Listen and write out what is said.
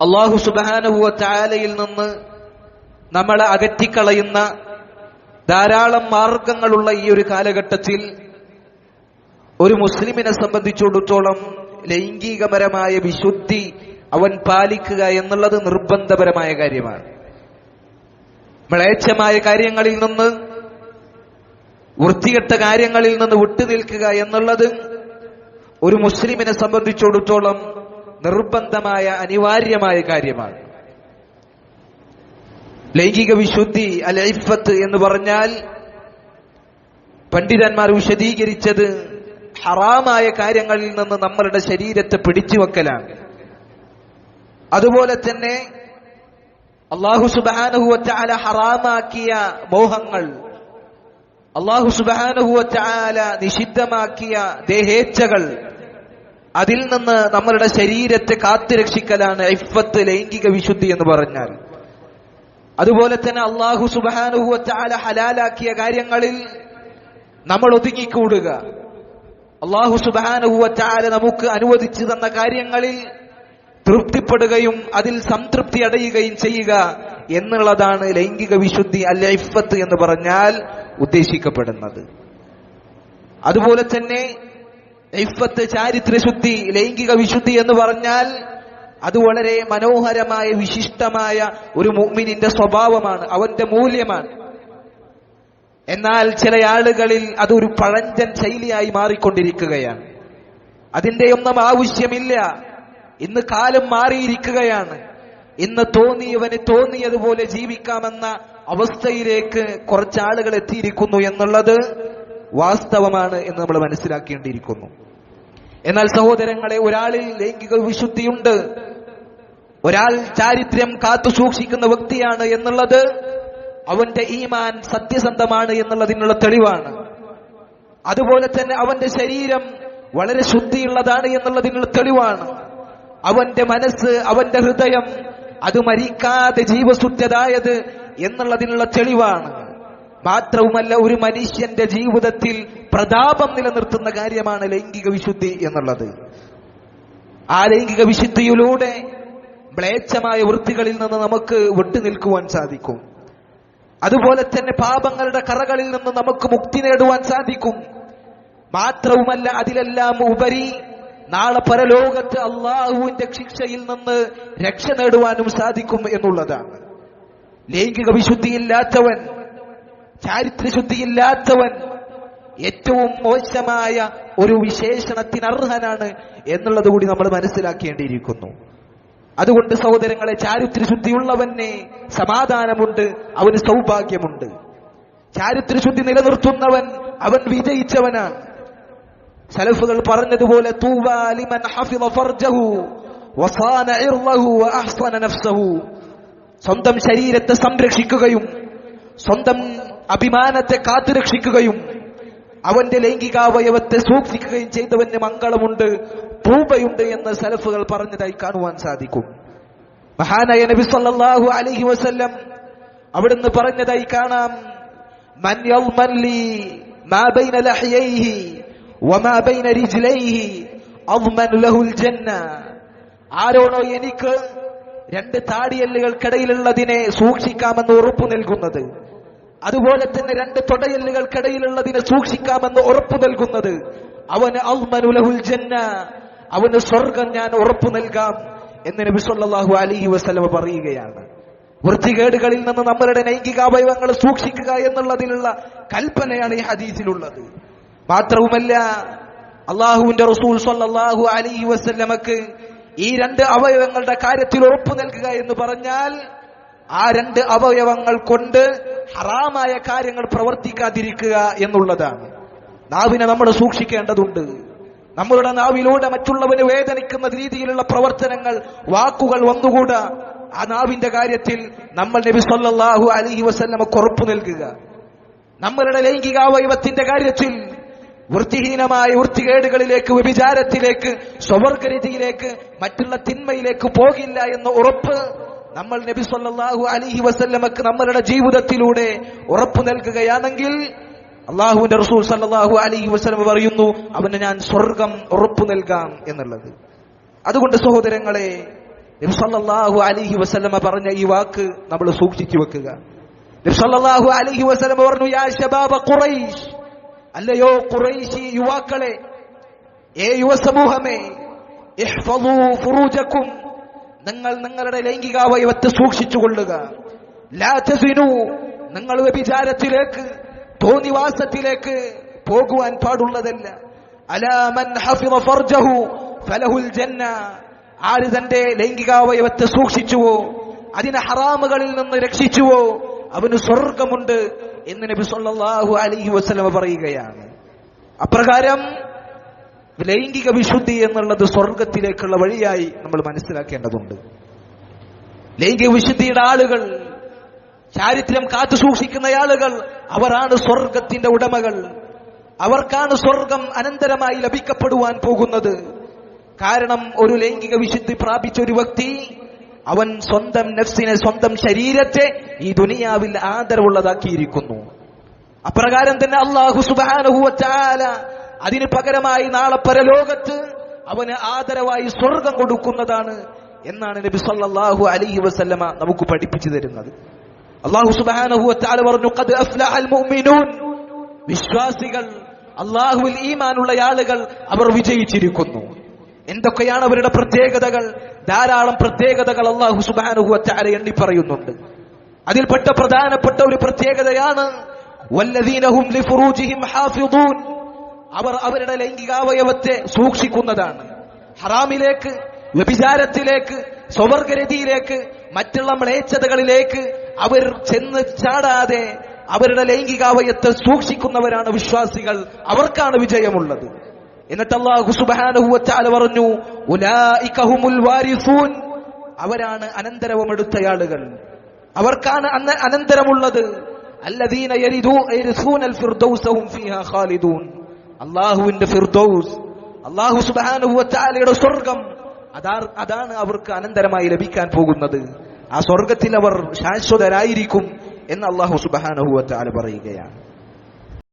അള്ളാഹു സുബാനുഭവ ചാലയിൽ നിന്ന് നമ്മളെ അകറ്റിക്കളയുന്ന ധാരാളം മാർഗങ്ങളുള്ള ഈ ഒരു കാലഘട്ടത്തിൽ ഒരു മുസ്ലിമിനെ സംബന്ധിച്ചിടത്തോളം ലൈംഗികപരമായ വിശുദ്ധി അവൻ പാലിക്കുക എന്നുള്ളത് നിർബന്ധപരമായ കാര്യമാണ്. മ്ലേച്ഛമായ കാര്യങ്ങളിൽ നിന്ന് വൃത്തികെട്ട കാര്യങ്ങളിൽ നിന്ന് വിട്ടുനിൽക്കുക എന്നുള്ളത് ഒരു മുസ്ലിമിനെ സംബന്ധിച്ചിടത്തോളം നിർബന്ധമായ അനിവാര്യമായ കാര്യമാണ്. ലൈംഗിക വിശുദ്ധി അലൈഫത്ത് എന്ന് പറഞ്ഞാൽ പണ്ഡിതന്മാർ വിശദീകരിച്ചത് ഹറാമായ കാര്യങ്ങളിൽ നിന്ന് നമ്മളുടെ ശരീരത്തെ പിടിച്ചു വെക്കലാണ് അതുപോലെ തന്നെ അള്ളാഹു സുബാനുഹുവറ്റാല ഹറാമാക്കിയ മോഹങ്ങൾ അള്ളാഹു സുബാനുഹുവറ്റാല നിഷിദ്ധമാക്കിയ ദേഹേച്ഛകൾ അതിൽ നിന്ന് നമ്മളുടെ ശരീരത്തെ കാത്തുരക്ഷിക്കലാണ് ഇഫത്ത് ലൈംഗിക വിശുദ്ധി എന്ന് പറഞ്ഞാൽ. അതുപോലെ തന്നെ അള്ളാഹു സുബാനുഹുവറ്റാല ഹലാലാക്കിയ കാര്യങ്ങളിൽ നമ്മൾ ഒതുങ്ങിക്കൂടുക. അള്ളാഹു സുബാനുഹുവറ്റാല നമുക്ക് അനുവദിച്ചു തന്ന കാര്യങ്ങളിൽ തൃപ്തിപ്പെടുകയും അതിൽ സംതൃപ്തി അടയുകയും ചെയ്യുക എന്നുള്ളതാണ് ലൈംഗിക വിശുദ്ധി അല്ല ഇഫത്ത് എന്ന് പറഞ്ഞാൽ ഉദ്ദേശിക്കപ്പെടുന്നത്. അതുപോലെ തന്നെ ഇഫത്ത് ചാരിത്രശുദ്ധി ലൈംഗിക വിശുദ്ധി എന്ന് പറഞ്ഞാൽ അത് വളരെ മനോഹരമായ വിശിഷ്ടമായ ഒരു മുഅ്മിനിന്റെ സ്വഭാവമാണ് അവന്റെ മൂല്യമാണ്. എന്നാൽ ചില ആളുകളിൽ അതൊരു പഴഞ്ചൻ ശൈലിയായി മാറിക്കൊണ്ടിരിക്കുകയാണ്. അതിന്റെ ഒന്നും ആവശ്യമില്ല. ഇന്ന് കാലം മാറിയിരിക്കുകയാണ്. ഇന്ന് തോന്നിയവന് തോന്നിയതുപോലെ ജീവിക്കാമെന്ന അവസ്ഥയിലേക്ക് കുറച്ചാളുകൾ എത്തിയിരിക്കുന്നു എന്നുള്ളത് വാസ്തവമാണ് എന്ന് നമ്മൾ മനസ്സിലാക്കേണ്ടിയിരിക്കുന്നു. എന്നാൽ സഹോദരങ്ങളെ ഒരാളിൽ ലൈംഗിക വിശുദ്ധിയുണ്ട്. ഒരാൾ ചാരിത്രം കാത്തു സൂക്ഷിക്കുന്ന വ്യക്തിയാണ് എന്നുള്ളത് അവന്റെ ഈമാൻ സത്യസന്ധമാണ് എന്നുള്ളതിനുള്ള തെളിവാണ്. അതുപോലെ തന്നെ അവന്റെ ശരീരം വളരെ ശുദ്ധിയുള്ളതാണ് എന്നുള്ളതിനുള്ള തെളിവാണ്. അവന്റെ മനസ്സ് അവന്റെ ഹൃദയം അത് മരിക്കാതെ ജീവശുദ്ധതായത് എന്നുള്ളതിനുള്ള തെളിവാണ്. മാത്രവുമല്ല ഒരു മനുഷ്യന്റെ ജീവിതത്തിൽ പ്രതാപം നിലനിർത്തുന്ന കാര്യമാണ് ലൈംഗിക വിശുദ്ധി എന്നുള്ളത്. ആ ലൈംഗിക വിശുദ്ധിയിലൂടെ മ്ലേച്ഛമായ വൃത്തികളിൽ നിന്ന് നമുക്ക് വിട്ടുനിൽക്കുവാൻ സാധിക്കും. അതുപോലെ തന്നെ പാപങ്ങളുടെ കറകളിൽ നിന്ന് നമുക്ക് മുക്തി നേടുവാൻ സാധിക്കും. മാത്രവുമല്ല അതിലെല്ലാം ഉപരി നാളെ പരലോകത്ത് അള്ളാഹുവിന്റെ ശിക്ഷയിൽ നിന്ന് രക്ഷ നേടുവാനും സാധിക്കും എന്നുള്ളതാണ്. ലൈംഗിക വിശുദ്ധിയില്ലാത്തവൻ ചാരിത്രശുദ്ധിയില്ലാത്തവൻ ഏറ്റവും മോശമായ ഒരു വിശേഷണത്തിന് അർഹനാണ് എന്നുള്ളത് കൂടി നമ്മൾ മനസ്സിലാക്കേണ്ടിയിരിക്കുന്നു. അതുകൊണ്ട് സഹോദരങ്ങളെ ചാരിത്രശുദ്ധിയുള്ളവനെ സമാധാനമുണ്ട് അവന് സൗഭാഗ്യമുണ്ട്. ചാരിത്രശുദ്ധി നിലനിർത്തുന്നവൻ അവൻ വിജയിച്ചവനാണ് സലഫുകൾ പറഞ്ഞതുപോലെ സ്വന്തം ശരീരത്തെ സംരക്ഷിക്കുകയും സ്വന്തം അഭിമാനത്തെ കാത്തുരക്ഷിക്കുകയും അവന്റെ ലൈംഗികാവയവത്തെ സൂക്ഷിക്കുകയും ചെയ്തവന് മംഗളമുണ്ട് പൂബയുണ്ട് എന്ന് സലഫുകൾ പറഞ്ഞതായി കാണുവാൻ സാധിക്കും. മഹാനായ നബി സല്ലല്ലാഹു അലൈഹി വസല്ലം അവിടുന്ന് പറഞ്ഞതായി കാണാം മൻ മാ ബൈന വമാ ബൈന ലഹുൽ ജന്ന. ആരോണോ എനിക്ക് രണ്ട് താടിയല്ലുകൾക്കിടയിലുള്ളതിനെ സൂക്ഷിക്കാമെന്ന് ഉറപ്പു നൽകുന്നത്. അതുപോലെ തന്നെ രണ്ട് തൊടയല്ലുകൾക്കിടയിലുള്ളതിനെ സൂക്ഷിക്കാമെന്ന് ഉറപ്പു നൽകുന്നത്. അവന് അൽമനുലഹുൽ ജന്ന അവന് സ്വർഗം ഞാൻ ഉറപ്പു നൽകാം എന്ന് നബി സല്ലല്ലാഹു അലൈഹി പറയുകയാണ്. വൃത്തികേടുകളിൽ നിന്ന് നമ്മളുടെ ലൈംഗികാവയവങ്ങൾ സൂക്ഷിക്കുക എന്നുള്ളതിലുള്ള കൽപ്പനയാണ് ഈ ഹദീസിലുള്ളത്. മാത്രവുമല്ല അള്ളാഹുവിന്റെ റസൂൽ സല്ലല്ലാഹു അലൈഹി വസല്ലമക്ക് ഈ രണ്ട് അവയവങ്ങളുടെ കാര്യത്തിൽ ഉറപ്പു നൽകുക എന്ന് പറഞ്ഞാൽ ആ രണ്ട് അവയവങ്ങൾ കൊണ്ട് ഹറാമായ കാര്യങ്ങൾ പ്രവർത്തിക്കാതിരിക്കുക എന്നുള്ളതാണ്. നാവിനെ നമ്മൾ സൂക്ഷിക്കേണ്ടതുണ്ട്. നമ്മളുടെ നാവിലൂടെ മറ്റുള്ളവന് വേദനിക്കുന്ന രീതിയിലുള്ള പ്രവർത്തനങ്ങൾ വാക്കുകൾ വന്നുകൂടാ. ആ നാവിന്റെ കാര്യത്തിൽ നമ്മൾ നബി സല്ലാഹു അലൈഹി വസല്ലമ ഉറപ്പു നൽകുക. നമ്മളുടെ ലൈംഗികാവയവത്തിന്റെ കാര്യത്തിൽ വൃത്തിഹീനമായ വൃത്തികേടുകളിലേക്ക് വ്യഭിചാരത്തിലേക്ക് സ്വവർഗരീതിയിലേക്ക് മറ്റുള്ള തിന്മയിലേക്ക് പോകില്ല എന്ന ഉറപ്പ് നമ്മൾ നബി സല്ലാഹു അലൈഹി വസല്ലമക്ക് നമ്മളുടെ ജീവിതത്തിലൂടെ ഉറപ്പു നൽകുകയാണെങ്കിൽ അള്ളാഹുവിന്റെ റസൂൽ സല്ലാഹു അലൈഹി വസ്ലമ പറയുന്നു അവന് ഞാൻ സ്വർഗം ഉറപ്പു നൽകാം എന്നുള്ളത്. അതുകൊണ്ട് സഹോദരങ്ങളെ നബി സല്ലല്ലാഹു വസ്ലമ പറഞ്ഞ ഈ വാക്ക് നമ്മൾ സൂക്ഷിച്ചു വെക്കുക. നബി സല്ലല്ലാഹു വസ്ലമ പറഞ്ഞു യാ ഷബാബ ഖുറൈഷ് അല്ലയോ ഖുറൈശി യുവാക്കളെ ഏ യുവസമൂഹമേ ഫുറൂജക്കും നിങ്ങൾ നിങ്ങളുടെ ലൈംഗികാവയവത്തെ സൂക്ഷിച്ചുകൊള്ളുക. ലാ തസിനു നിങ്ങൾ വ്യഭിചാരത്തിലേക്ക് തോന്നിവാസത്തിലേക്ക് പോകുവാൻ പാടുള്ളതല്ല. അലാമൻ ഫർജഹു ഫലഹുൽ ജന്ന. ആര് തന്റെ ലൈംഗികാവയവത്തെ സൂക്ഷിച്ചുവോ അതിനെ ഹറാമുകളിൽ നിന്ന് രക്ഷിച്ചുവോ അവന് സ്വർഗമുണ്ട് എന്ന് നബി സല്ലല്ലാഹു അലൈഹി വസല്ലം പറയുകയാണ്. അപ്രകാരം ലൈംഗിക വിശുദ്ധി എന്നുള്ളത് സ്വർഗത്തിലേക്കുള്ള വഴിയായി നമ്മൾ മനസ്സിലാക്കേണ്ടതുണ്ട്. ലൈംഗിക വിശുദ്ധിയുടെ ആളുകൾ ചാരിത്രം കാത്തു സൂക്ഷിക്കുന്ന ആളുകൾ അവരാണ് സ്വർഗത്തിന്റെ ഉടമകൾ. അവർക്കാണ് സ്വർഗം അനന്തരമായി ലഭിക്കപ്പെടുവാൻ പോകുന്നത്. കാരണം ഒരു ലൈംഗിക വിശുദ്ധി പ്രാപിച്ച ഒരു വ്യക്തി അവൻ സ്വന്തം നഫ്സിനെ സ്വന്തം ശരീരത്തെ ഈ ദുനിയാവിൽ ആദരവുള്ളതാക്കിയിരിക്കുന്നു. അപ്രകാരം തന്നെ അള്ളാഹു സുബാനുഹുവച്ചാല അതിന് പകരമായി നാളെ പരലോകത്ത് അവന് ആദരവായി സ്വർഗം കൊടുക്കുന്നതാണ് എന്നാണ് നബി സല്ലല്ലാഹു അലൈഹി വസല്ലമ നമുക്ക് പഠിപ്പിച്ചു തരുന്നത്. അള്ളാഹു വതആല പറഞ്ഞു "ഖദ് അഫ്ലഹൽ മുഅ്മിനൂൻ. വിശ്വാസികൾ അള്ളാഹുവിൽ ഈമാനുള്ള ആളുകൾ അവർ വിജയിച്ചിരിക്കുന്നു. എന്തൊക്കെയാണ് അവരുടെ പ്രത്യേകതകൾ? ധാരാളം പ്രത്യേകതകൾ അള്ളാഹു സുബാനുഹുവച്ചാല എണ്ണി പറയുന്നുണ്ട്. അതിൽപ്പെട്ട പ്രധാനപ്പെട്ട ഒരു പ്രത്യേകതയാണ് വല്ലദീനഹും ലിഫുറൂജിഹിം ഹാഫിദൂൻ. അവർ അവരുടെ ലൈംഗികാവയവത്തെ സൂക്ഷിക്കുന്നതാണ്. ഹറാമിലേക്ക് വ്യഭിചാരത്തിലേക്ക് സ്വവർഗരതിയിലേക്ക് മറ്റുള്ള മ്ലേച്ഛതകളിലേക്ക് അവർ ചെന്ന് ചാടാതെ അവരുടെ ലൈംഗികാവയത്തെ സൂക്ഷിക്കുന്നവരാണ് വിശ്വാസികൾ. അവർക്കാണ് വിജയമുള്ളത്. എന്നിട്ട് അള്ളാഹു സുബ്ഹാനഹു വതആല പറഞ്ഞു അവരാണ് അനന്തരവും എടുത്തയാളുകൾ അവർക്കാണ് അന്ന അനന്തരമുള്ളത്. അല്ലദീന യരിദൂ ഫിർദൗസഹും ഫീഹാ ഖാലിദൂൻ. അള്ളാഹുവിന്റെ ഫിർദൗസ് അള്ളാഹു സുബ്ഹാനഹു വതആലയുടെ സ്വർഗം. അതാ അതാണ് അവർക്ക് അനന്തരമായി ലഭിക്കാൻ പോകുന്നത്. ആ സ്വർഗത്തിൽ അവർ ശാശ്വതരായിരിക്കും എന്ന് അള്ളാഹു സുബ്ഹാനഹു വതആല പറയുകയാണ്.